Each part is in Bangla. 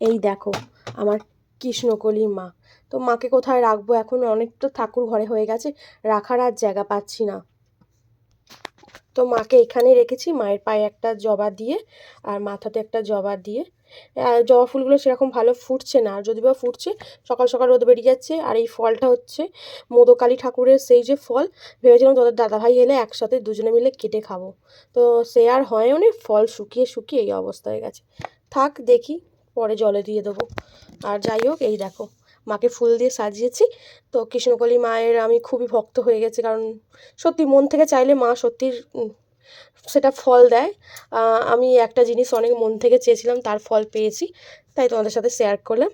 এই দেখো, আমার কৃষ্ণকলি মা। তো মাকে কোথায় রাখব? এখন অনেক তো ঠাকুর ঘরে হয়ে গেছে, রাখার আর জায়গা পাচ্ছি না। তো মাকে এখানে রেখেছি, মায়ের পায়ে একটা জবা দিয়ে আর মাথাতে একটা জবা দিয়ে। জবা ফুলগুলো সেরকম ভালো ফুটছে না, আর যদি বা ফুটছে, সকাল সকাল রোদ বেরিয়ে যাচ্ছে, আর এই ফলটা হচ্ছে মোদকালী ঠাকুরের সেই যে ফল, ভেবেছিলাম তোদের দাদাভাই এলে একসাথে দুজনে মিলে কেটে খাব। তো সে আর হয়ও ফল শুকিয়ে শুকিয়ে এই অবস্থা হয়ে গেছে। থাক, দেখি। পরে জলে দিয়ে দেবো। আর যাই হোক, এই দেখো, মাকে ফুল দিয়ে সাজিয়েছি। তো কৃষ্ণকলি মায়ের আমি খুবই ভক্ত হয়ে গেছি, কারণ সত্যি মন থেকে চাইলে মা সত্যি সেটা ফল দেয়। আমি একটা জিনিস অনেক মন থেকে চেয়েছিলাম, তার ফল পেয়েছি, তাই তোমাদের সাথে শেয়ার করলাম।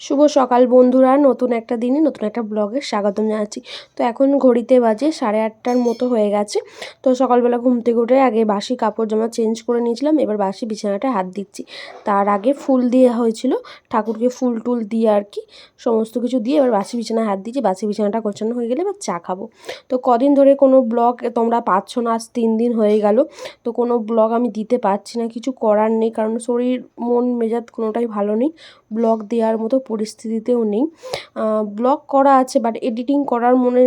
শুভ সকাল বন্ধুরা, নতুন একটা দিনে নতুন একটা ব্লগে স্বাগতম জানাচ্ছি। তো এখন ঘড়িতে বাজে সাড়ে আটটার মতো হয়ে গেছে। তো সকালবেলা ঘুম থেকে উঠে আগে বাসি কাপড় জামা চেঞ্জ করে নিয়েছিলাম, এবার বাসি বিছানাটা হাত দিচ্ছি। তার আগে ফুল দেওয়া হয়েছিল, ঠাকুরকে ফুল টুল দিয়ে আর কি, সমস্ত কিছু দিয়ে এবার বাসি বিছানায় হাত দিচ্ছি। বাসি বিছানাটা গোছানো হয়ে গেলে এবার চা খাব। তো কদিন ধরে কোনো ব্লগ তোমরা পাচ্ছ না, আজ তিন দিন হয়ে গেল। তো কোনো ব্লগ আমি দিতে পারছি না, কিছু করার নেই, কারণ শরীর, মন, মেজাজ কোনোটাই ভালো নেই। ব্লগ দেওয়ার মতো পরিস্থিতিতেও নেই। ব্লগ করা আছে বাট এডিটিং করার মনে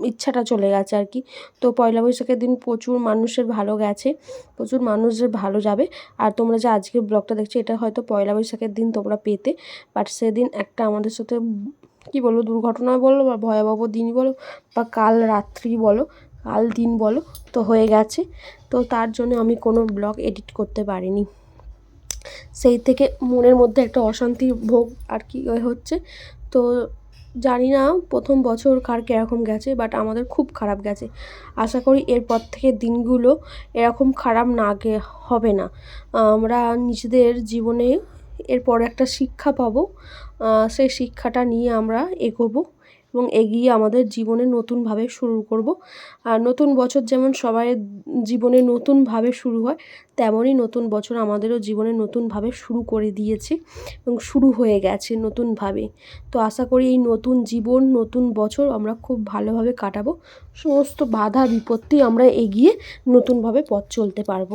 ইচ্ছাটা চলে গেছে আর কি। তো পয়লা বৈশাখের দিন প্রচুর মানুষের ভালো গেছে, প্রচুর মানুষের ভালো যাবে। আর তোমরা যে আজকের ব্লগটা দেখছ, এটা হয়তো পয়লা বৈশাখের দিন তোমরা পেতে বাট সেদিন একটা আমাদের সাথে কী বলব, দুর্ঘটনা বলো বা ভয়াবহ দিন বলো বা কাল রাত্রি বলো, কাল দিন বলো, তো হয়ে গেছে। তো তার জন্য আমি কোনো ব্লগ এডিট করতে পারিনি। সেই থেকে মনের মধ্যে একটা অশান্তি ভোগ আর কি হচ্ছে। তো জানি না প্রথম বছর কার কীরকম গেছে বাট আমাদের খুব খারাপ গেছে। আশা করি এরপর থেকে দিনগুলো এরকম খারাপ না গে, হবে না। আমরা নিজেদের জীবনে এরপর একটা শিক্ষা পাবো। সেই শিক্ষাটা নিয়ে আমরা এগোবো। এবং এগিয়ে আমাদের জীবনে নতুনভাবে শুরু করব। আর নতুন বছর যেমন সবাই জীবনে নতুনভাবে শুরু হয়, তেমনই নতুন বছর আমাদেরও জীবনে নতুনভাবে শুরু করে দিয়েছে এবং শুরু হয়ে গেছে নতুনভাবে। তো আশা করি এই নতুন জীবন, নতুন বছর আমরা খুব ভালোভাবে কাটাবো। সমস্ত বাধা বিপত্তি আমরা এগিয়ে নতুনভাবে পথ চলতে পারব।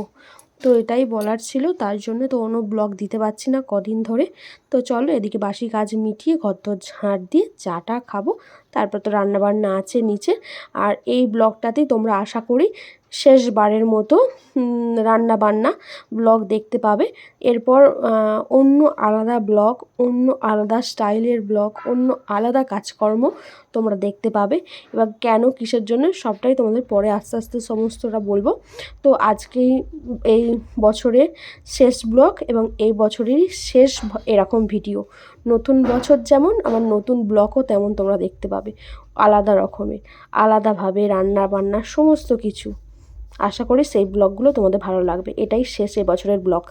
তো এটাই বলার ছিল। তার জন্য তো অন্য ব্লগ দিতে পারছি না কদিন ধরে। তো চলো এদিকে বাসি কাজ মিটিয়ে ঘর দর ঝাঁট দিয়ে চাটা খাব। তারপর তো রান্নাবান্না আছে নিচে। আর এই ব্লগটাতেই তোমরা আশা করি শেষবারের মতো উম, রান্নাবান্না ব্লগ দেখতে পাবে। এরপর অন্য আলাদা ব্লগ অন্য আলাদা স্টাইলের ব্লগ অন্য আলাদা কাজকর্ম তোমরা দেখতে পাবে। এবার কেন কিসের জন্য সবটাই তোমাদের পরে আস্তে আস্তে সমস্তটা বলব। তো আজকেই এই বছরের শেষ ব্লগ এবং এই বছরেরই শেষ এরকম ভিডিও। নতুন বছর যেমন, আমার নতুন ব্লগও তেমন তোমরা দেখতে পাবে। আলাদা রকমের, আলাদাভাবে রান্না বান্না সমস্ত কিছু। আশা করি সেই ব্লগগুলো তোমাদের ভালো লাগবে। এটাই শেষ বছরের blog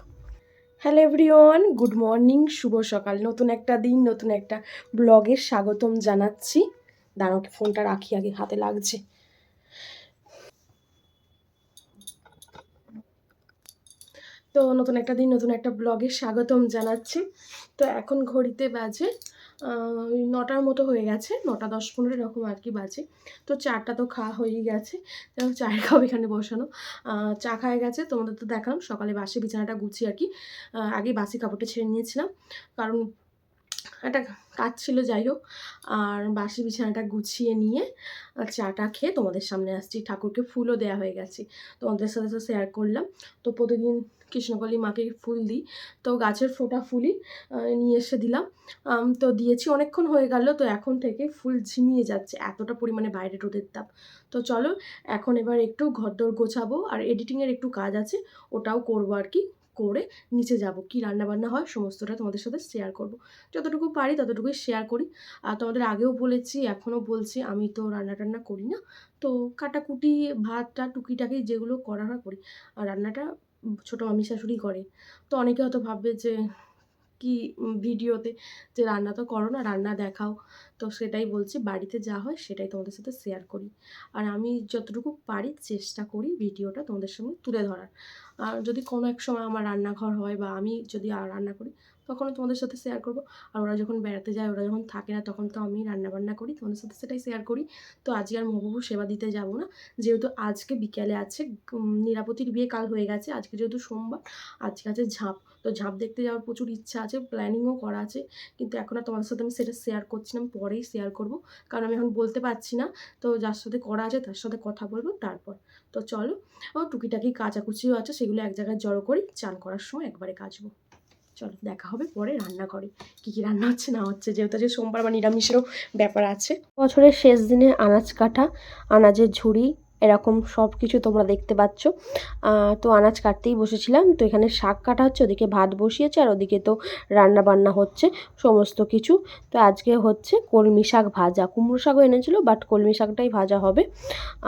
hello everyone, good morning, শুভ সকাল। নতুন একটা দিন, নতুন একটা ব্লগের স্বাগতম জানাচ্ছি। দাঁড়াও, ফোনটা রাখি, আগে হাতে লাগছে। তো নতুন একটা দিন, নতুন একটা ব্লগে স্বাগতম জানাচ্ছি। তো এখন ঘড়িতে বাজে নটার মতো হয়ে গেছে, নটা দশ পনেরো এরকম আর কি বাজে। তো চাটা তো খাওয়া হয়েই গেছে চায়ের খাওয়া এখানে বসানো। চা খাওয়া গেছে, তোমাদের তো দেখালাম, সকালে বাসি বিছানাটা গুছিয়ে আর কি আগে বাসি কাপড়টা ছেড়ে নিয়েছিলাম। কারণ একটা কাজ ছিল, যাই হোক। আর বাসি বিছানাটা গুছিয়ে নিয়ে চাটা খেয়ে তোমাদের সামনে আসছি। ঠাকুরকে ফুলও দেওয়া হয়ে গেছে। তোমাদের সাথে তো শেয়ার করলাম। তো প্রতিদিন কৃষ্ণকলি মাকে ফুল দিই। তো গাছের ফোটা ফুলই নিয়ে এসে দিলাম। তো দিয়েছি, অনেকক্ষণ হয়ে গেল। তো এখন থেকে ফুল ঝিমিয়ে যাচ্ছে। এতটা পরিমাণে বাইরে রোদের তাপ। তো চলো, এখন এবার একটু ঘরদোর গোছাবো। আর এডিটিংয়ের একটু কাজ আছে, ওটাও করব আর কি। করে নিচে যাব। কি রান্না বান্না হয় সমস্তটা তোমাদের সাথে শেয়ার করব। যতটুকু পারি ততটুকুই শেয়ার করি। আর তোমাদের আগেও বলেছি, এখনও বলছি, আমি তো রান্না টান্না করি না। তো কাটাকুটি, ভাতটা, টুকিটাকি যেগুলো করা হয় করি। আর রান্নাটা ছোটো মামি শাশুড়ি করে। তো অনেকে হয়তো ভাববে যে, কি ভিডিওতে যে রান্না তো করো না, রান্না দেখাও। তো সেটাই বলছি, বাড়িতে যা হয় সেটাই তোমাদের সাথে শেয়ার করি। আর আমি যতটুকু পারি চেষ্টা করি ভিডিওটা তোমাদের সঙ্গে তুলে ধরার। যদি কোনো এক সময় আমার রান্নাঘর হয় বা আমি যদি রান্না করি তখনও তোমাদের সাথে শেয়ার করব। আর ওরা যখন বেড়াতে যায়, ওরা যখন থাকে না, তখন তো আমি রান্নাবান্না করি, তোমাদের সাথে সেটাই শেয়ার করি। তো আজকে আর মহাবু সেবা দিতে যাব না। যেহেতু আজকে বিকেলে আছে নিরাপতির বিয়ে কাল হয়ে গেছে, আজকে যেহেতু সোমবার, আজকে আছে ঝাঁপ। তো ঝাঁপ দেখতে যাওয়ার প্রচুর ইচ্ছা আছে প্ল্যানিংও করা আছে। কিন্তু এখন আর তোমাদের সাথে আমি সেটা শেয়ার করছি না পরেই শেয়ার করব। কারণ আমি এখন বলতে পারছি না। তো যার সাথে করা আছে, তার সাথে কথা বলব তারপর। তো চলো, ও টুকিটাকি কাচাকুচিও আছে, সেগুলো এক জায়গায় জড়ো করি, চান করার সময় একবারে কাচবো। চলো দেখা হবে পরে রান্না করে কী কী রান্না হচ্ছে, না হচ্ছে, যেহেতু যে সোমবার বা নিরামিষেরও ব্যাপার আছে। বছরের শেষ দিনে আনাজ কাটা, আনাজের ঝুড়ি, এরকম সব কিছু তোমরা দেখতে পাচ্ছ। তো আনাজ কাটতেই বসেছিলাম, তো এখানে শাক কাটা হচ্ছে, ওদিকে ভাত বসিয়েছে, আর ওদিকে তো রান্না বান্না হচ্ছে, সমস্ত কিছু। তো আজকে হচ্ছে কলমি শাক ভাজা। কুমড়ো শাকও এনেছিল, বাট কলমি শাকটাই ভাজা হবে।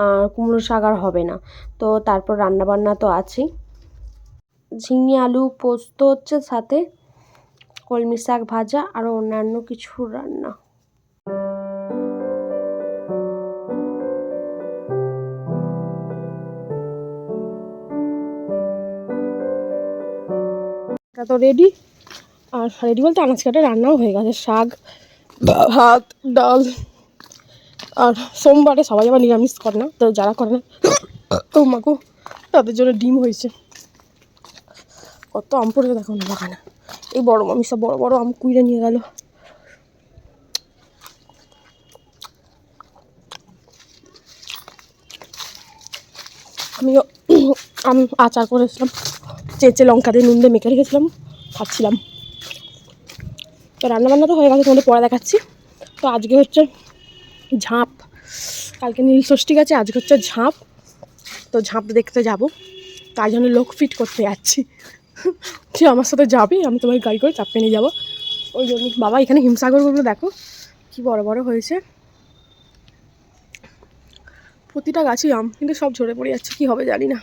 আর কুমড়ো শাক আর হবে না। তো তারপর রান্না বান্না তো আছেই। ঝিঙে আলু পোস্ত হচ্ছে সাথে। কলমি শাক ভাজা আরও অন্যান্য কিছু রান্না। এটা তো রেডি আর রেডি বলতে আনাজ কাটে রান্নাও হয়ে গেছে। শাক ভাত। ডাল আর সোমবারে সবাই আবার নিরামিষ করে না। তো যারা করে না তো মাকু তাদের জন্য ডিম হয়েছে। কত আম পড়েছে দেখো বাগানে এই বড় মামি সব বড় বড় আম কুইরে নিয়ে গেল। আমিও আম আচার করেছিলাম, চেঁচে লঙ্কা দিয়ে নুন দিয়ে মেখে রেখেছিলাম খাচ্ছিলাম তো রান্নাবান্না তো হয়ে গেছে, তোমাদের পরে দেখাচ্ছি। তো আজকে হচ্ছে ঝাঁপ, কালকে নীল ষষ্ঠী গেছে, আজকে হচ্ছে ঝাঁপ। তো ঝাঁপ দেখতে যাব, তাই জন্য লোক ফিট করতে যাচ্ছি। যে আমার সাথে যাবি, আমি তোমার গাড়ি করে চাপে নিয়ে যাব। ওই জন্য বাবা এখানে হিমসাগরগুলো দেখো কি বড় বড় হয়েছে। প্রতিটা গাছই আম, কিন্তু সব ঝরে পড়ে যাচ্ছে, কি হবে জানি না।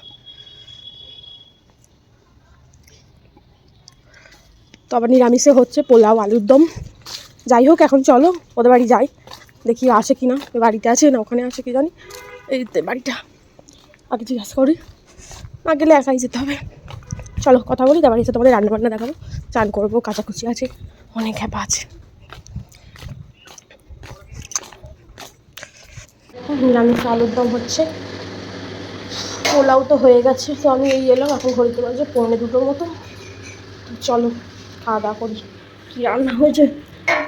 তো আবার নিরামিষে হচ্ছে পোলাও আলুর দম। যাই হোক, এখন চলো, ওদের বাড়ি যাই। দেখি আসে কি না বাড়িতে আছে না, ওখানে আছে কি জানি। এই বাড়িটা। আগে জিজ্ঞাসা করি। না গেলে একাই যেতে হবে। চলো, কথা বলি, তারপরে এসে তোমাদের রান্নাবান্না দেখাবো। চান করব, কাচাকুচি আছে। অনেক হ্যাপা আছে। নিরামিষ আলুর দম হচ্ছে। পোলাও তো হয়ে গেছে, তো আমি এই এলাম, এখন ঘড়িতে বাজে পৌনে দুটোর মতো। চলো, খাওয়া দাওয়া করি। কী রান্না হয়েছে?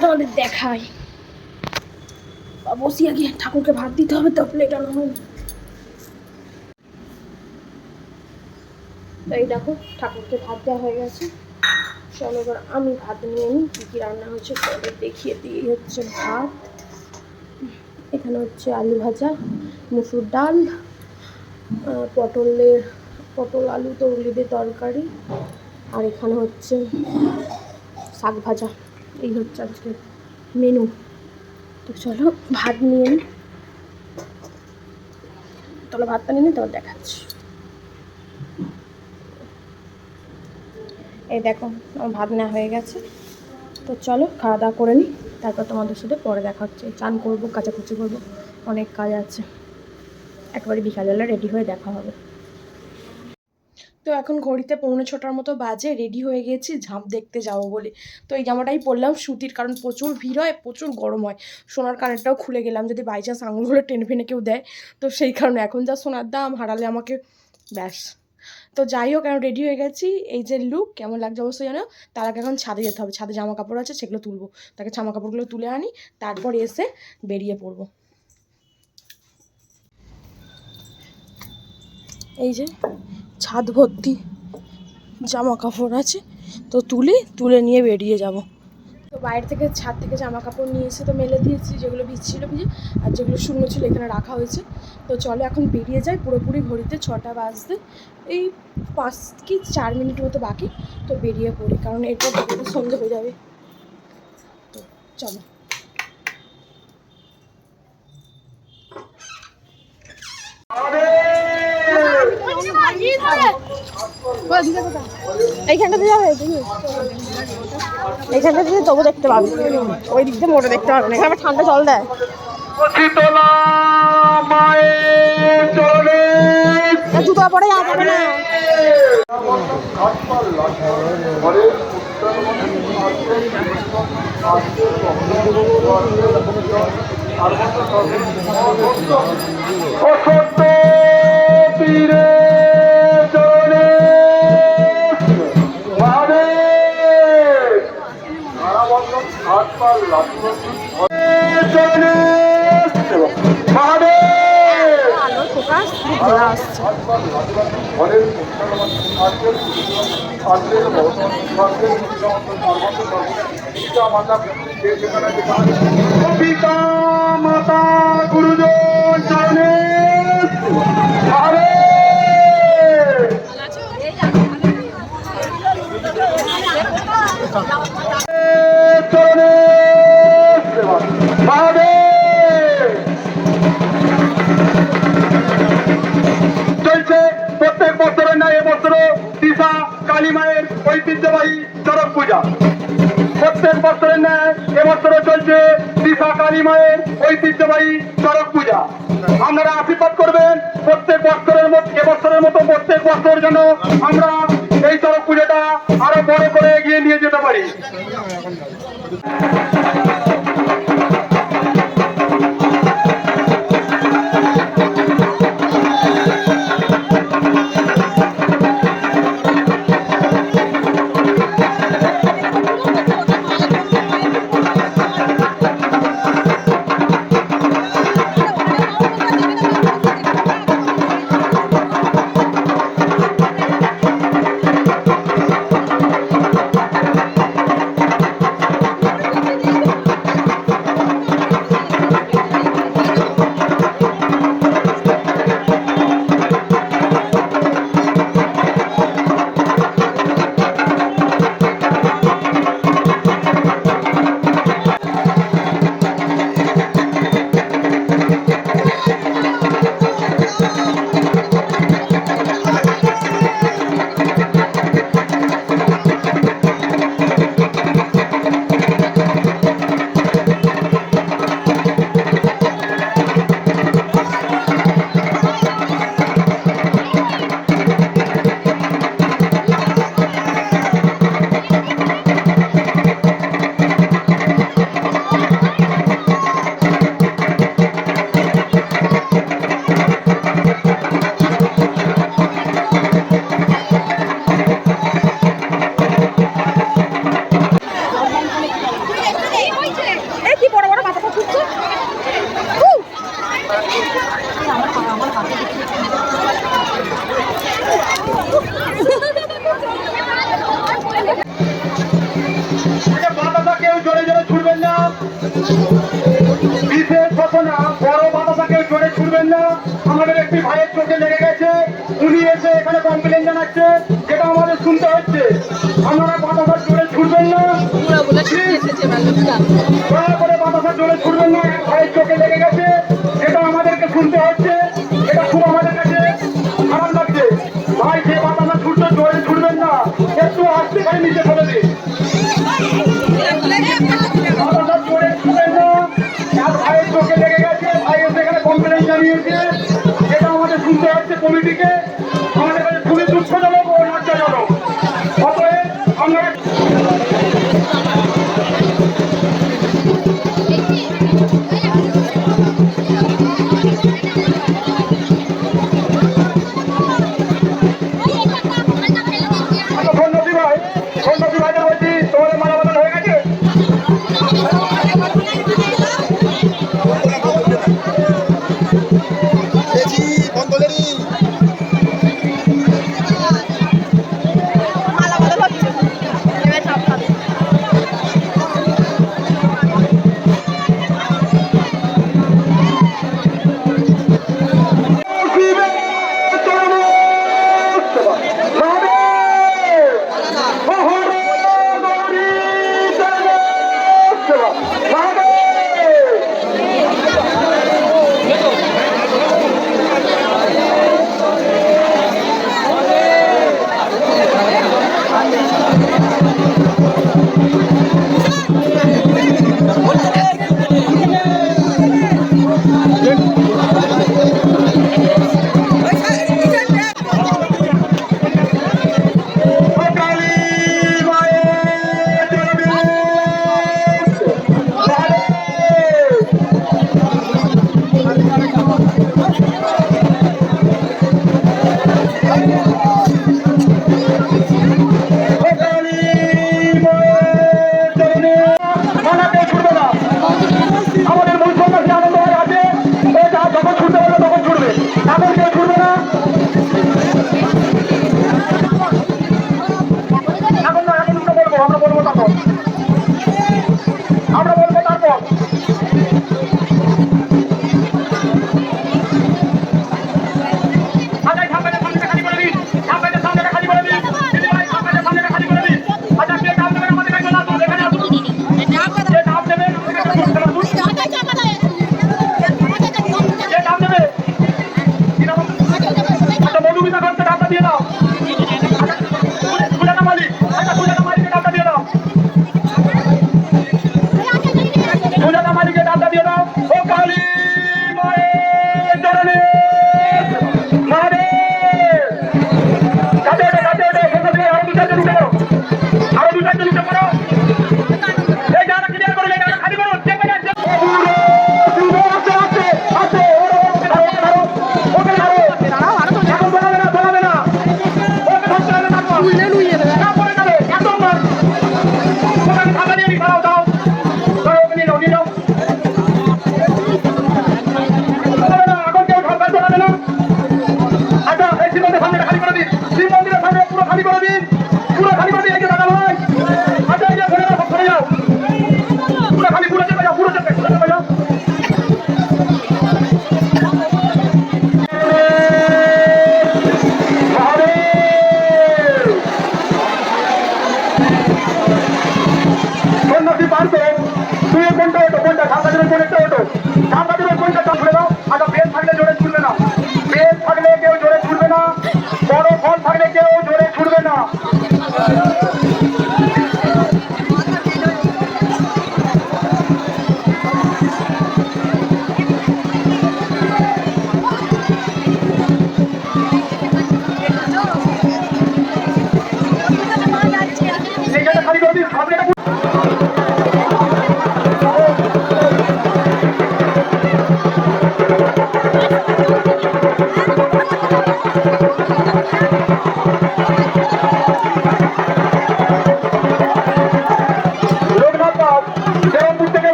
তোমাদের দেখাই। বসি আগে, ঠাকুরকে ভাত দিতে হবে, তো প্লেট আনা এই দেখো, ঠাকুরকে ভাত দেওয়া হয়ে গেছে। চলো এবার আমি ভাত নিয়ে নিই, কী কী রান্না হয়েছে তোমাদের দেখিয়ে দিই। হচ্ছে ভাত, এখানে হচ্ছে আলু ভাজা, মুসুর ডাল পটলের, পটল, আলু তরুলি দিয়ে তরকারি, আর এখানে হচ্ছে শাক ভাজা। এই হচ্ছে আজকে মেনু তো চলো, ভাত নিয়ে নিই। চলো ভাতটা নিয়ে তারপর দেখাচ্ছি। এই দেখো ভাত নেওয়া হয়ে গেছে। তো চলো, খাওয়া দাওয়া করে নিই। তারপর তোমাদের সাথে পরে দেখা হচ্ছে। চান করব, কাচাকুচি করব, অনেক কাজ আছে। একবারে বিকালবেলা রেডি হয়ে দেখা হবে। তো এখন ঘড়িতে পৌনে ছটার মতো বাজে রেডি হয়ে গেছি, ঝাঁপ দেখতে যাব বলে। তো এই জামাটাই পরলাম, সুতির, কারণ প্রচুর ভিড় হয়, প্রচুর গরম হয়। সোনার কানেরটাও খুলে গেলাম, যদি বাই চান্স আঙুলগুলো টেনে ফেনে কেউ দেয়, তো সেই কারণে। এখন যা সোনার দাম, হারালে আমাকে, ব্যাস। তো যাই হোক এখন রেডি হয়ে গেছি। এই যে লুক কেমন লাগছে অবশ্যই জানো? তার আগে এখন ছাদে যেতে হবে। ছাদে জামা কাপড় আছে, সেগুলো তুলবো। তাকে জামা কাপড়গুলো তুলে আনি, তারপর এসে বেরিয়ে পড়ব। এই যে ছাদ ভর্তি জামা কাপড় আছে, তো তুলি, তুলে নিয়ে বেরিয়ে যাব। তো বাইরে থেকে ছাদ থেকে জামা কাপড় নিয়ে এসে তো মেলে দিয়েছি যেগুলো ভিজছিল ভিজে আর যেগুলো শুকনো ছিল এখানে রাখা হয়েছে। তো চলো এখন বেরিয়ে যাই পুরোপুরি ঘড়িতে ছটা বাজতে এই পাঁচ কি চার মিনিট মতো বাকি তো বেরিয়ে পড়ি কারণ এরপর সন্ধে হয়ে যাবে। তো চলো। এইখানটাতে যাবে তুমি এইখানটা দিয়ে তবু দেখতে পাবি। ওই দিক দিয়ে মোটে দেখতে পাবে না। এখানে ঠান্ডা জল দেয়। জুতো পরে যাওয়া যাবে না। অসত্য তীরে পিতা মাতা গুরুজন চরণে হরে চরণে। চলছে প্রত্যেক বছরের ন্যায় এবছরও দিশা, কালী মায়ের ঐতিহ্যবাহী চরক পূজা। প্রত্যেক বছরের ন্যায় এবছরও চলছে দিশা, কালী মায়ের ঐতিহ্যবাহী চরক পূজা। আপনারা আশীর্বাদ করবেন, প্রত্যেক বছরের মতো এবছরের মতো প্রত্যেক বছর যেন আমরা এই চরক পুজোটা আরও বড় করে এগিয়ে নিয়ে যেতে পারি। Obrigado. বিশেষ ঘটনা বড় বাতাসা কেউ জোরে ছুটবেন না। আমাদের একটি ভাইয়ের চোখে লেগে গেছে। উনি এসে এখানে কমপ্লেন জানাচ্ছে যেটা আমাদের শুনতে হচ্ছে। আপনারা বাতাসা জোরে ছুটবেন না। দয়া করে বাতাসা জোরে ছুটবেন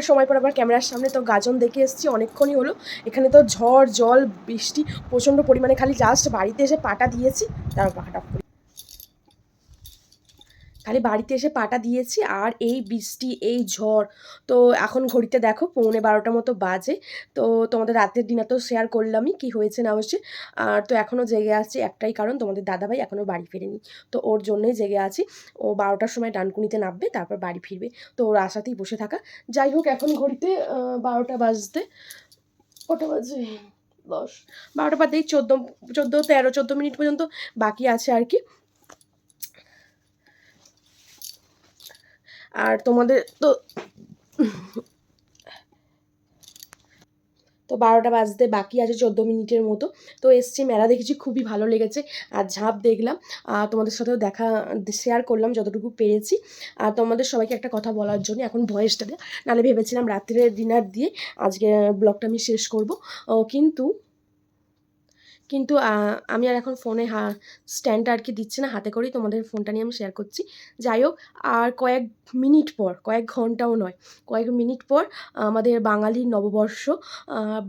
অনেকটা সময় পর আবার ক্যামেরার সামনে তো গাজন দেখে এসেছি, অনেকক্ষণই হলো এখানে তো ঝড়, জল, বৃষ্টি প্রচণ্ড পরিমাণে, খালি জাস্ট বাড়িতে এসে পাটা দিয়েছি, তারপর পাটা। খালি বাড়িতে এসে পাটা দিয়েছি আর এই বৃষ্টি, এই ঝড়। তো এখন ঘড়িতে দেখো পৌনে বারোটা মতো বাজে। তো তোমাদের রাতের ডিনার তো শেয়ার করলামই কি হয়েছে, না হয়েছে। আর তো এখনও জেগে আছি একটাই কারণ, তোমাদের দাদাভাই এখনও বাড়ি ফেরেনি। তো ওর জন্যই জেগে আছি। ও বারোটার সময় ডানকুনিতে নামবে, তারপর বাড়ি ফিরবে। তো ওর আশাতেই বসে থাকা। যাই হোক, এখন ঘড়িতে বারোটা বাজতে, কটা বাজে? দশ। বারোটা বাজতেই চোদ্দ চোদ্দ তেরো, চোদ্দ মিনিট পর্যন্ত বাকি আছে আর কি। আর তোমাদের তো তো বারোটা বাজতে বাকি আছে চোদ্দ মিনিটের মতো। তো এসছি মেলা দেখেছি, খুবই ভালো লেগেছে। আর ঝাঁপ দেখলাম। আর তোমাদের সাথেও দেখা শেয়ার করলাম যতটুকু পেরেছি। আর তোমাদের সবাইকে একটা কথা বলার জন্য, এখন ভয়েসটা নাহলে ভেবেছিলাম রাত্রে ডিনার দিয়ে আজকে ব্লগটা আমি শেষ করব। কিন্তু কিন্তু আমি আর এখন ফোনে হা স্ট্যান্ডটা আর কি দিচ্ছি না, হাতে করেই তোমাদের ফোনটা নিয়ে আমি শেয়ার করছি। যাই হোক, আর কয়েক মিনিট পর, কয়েক ঘন্টাও নয়, কয়েক মিনিট পর আমাদের বাঙালির নববর্ষ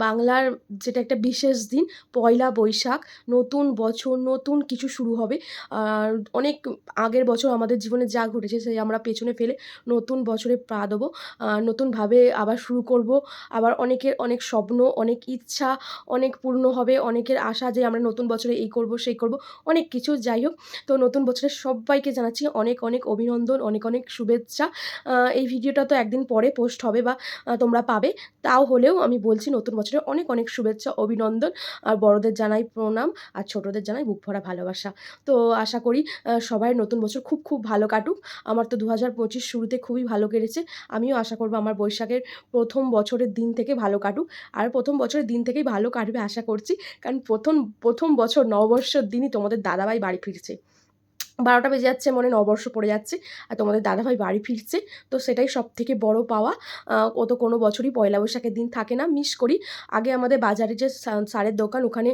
বাংলার যেটা একটা বিশেষ দিন, পয়লা বৈশাখ, নতুন বছর, নতুন কিছু শুরু হবে। আর অনেক আগের বছর আমাদের জীবনে যা ঘটেছে, সেই আমরা পেছনে ফেলে নতুন বছরে পা দেবো। নতুনভাবে আবার শুরু করব। আবার অনেকের অনেক স্বপ্ন, অনেক ইচ্ছা, অনেক পূর্ণ হবে, অনেকের আশা যে আমরা নতুন বছরে এই করব, সেই করব, অনেক কিছু যাই হোক তো নতুন বছরে সবাইকে জানাচ্ছি অনেক অনেক অভিনন্দন, অনেক অনেক শুভেচ্ছা। এই ভিডিওটা তো একদিন পরে পোস্ট হবে বা তোমরা পাবে। তাও হলেও আমি বলছি নতুন বছরে অনেক অনেক শুভেচ্ছা, অভিনন্দন আর বড়দের জানাই প্রণাম আর ছোটদের জানাই বুক ভরা ভালোবাসা। তো আশা করি সবাই নতুন বছর খুব খুব ভালো কাটুক। আমার তো দু হাজার পঁচিশ শুরুতে খুবই ভালো কেটেছে। আমিও আশা করব আমার বৈশাখের প্রথম বছরের দিন থেকে ভালো কাটুক। আর প্রথম বছরের দিন থেকেই ভালো কাটবে আশা করছি। কারণ প্রথম প্রথম বছর নববর্ষের দিনই তোমাদের দাদাভাই বাড়ি ফিরছে। বারোটা বেজে যাচ্ছে, মনে নববর্ষ পড়ে যাচ্ছে, আর তোমাদের দাদাভাই বাড়ি ফিরছে, তো সেটাই সব থেকে বড় পাওয়া। ও তো কোনো বছরই পয়লা বৈশাখের দিন থাকে না, মিস করি। আগে আমাদের বাজারে যে সারের দোকান, ওখানে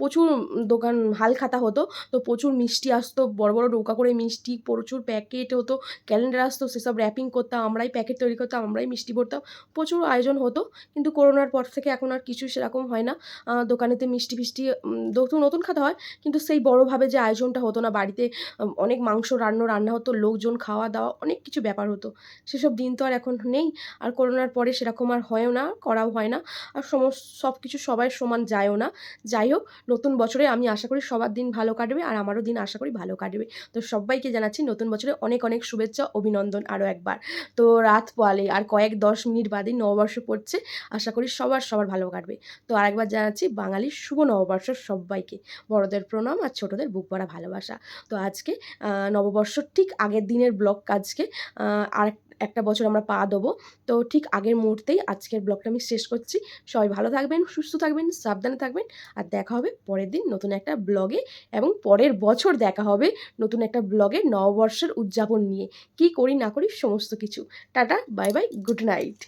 প্রচুর দোকান হাল খাতা হতো, তো প্রচুর মিষ্টি আসতো, বড় বড় নৌকা করে মিষ্টি, প্রচুর প্যাকেট হতো, ক্যালেন্ডার আসতো, সেসব র্যাপিং করতাম, আমরাই প্যাকেট তৈরি করতাম, আমরাই মিষ্টি ভরতাম, প্রচুর আয়োজন হতো, কিন্তু করোনার পর থেকে এখন আর কিছু সেরকম হয় না। দোকানেতে মিষ্টি ফিষ্টি নতুন নতুন খাতা হয়, কিন্তু সেই বড়োভাবে যে আয়োজনটা হতো না, বাড়িতে অনেক মাংস রান্না রান্না হতো, লোকজন খাওয়া দাওয়া, অনেক কিছু ব্যাপার হতো। সেসব দিন তো আর এখন নেই। আর করোনার পরে সেরকম আর হয়ও না, করাও হয় না। আর সমস্ত সব কিছু সবাই সমান যায়ও না। যাই হোক, নতুন বছরে আমি আশা করি সবার দিন ভালো কাটবে আর আমারও দিন আশা করি ভালো কাটবে। তো সবাইকে জানাচ্ছি নতুন বছরে অনেক অনেক শুভেচ্ছা, অভিনন্দন আরও একবার। তো রাত পোয়ালে আর কয়েক দশ মিনিট বাদেই নববর্ষ পড়ছে। আশা করি সবার সবার ভালো কাটবে। তো আরেকবার জানাচ্ছি বাঙালির শুভ নববর্ষ সবাইকে। বড়দের প্রণাম আর ছোটদের বুক ভরা ভালোবাসা। তো আজকে আহ, নববর্ষর ঠিক আগের দিনের ব্লগ আজকে আর একটা বছর আমরা পা দেবো। তো ঠিক আগের মুহূর্তেই আজকের ব্লগটা আমি শেষ করছি। সবাই ভালো থাকবেন সুস্থ থাকবেন সাবধানে থাকবেন। আর দেখা হবে পরের দিন নতুন একটা ব্লগে এবং পরের বছর দেখা হবে নতুন একটা ব্লগে নববর্ষের উদযাপন নিয়ে। কি করি না করি সমস্ত কিছু। Tata bye bye good night.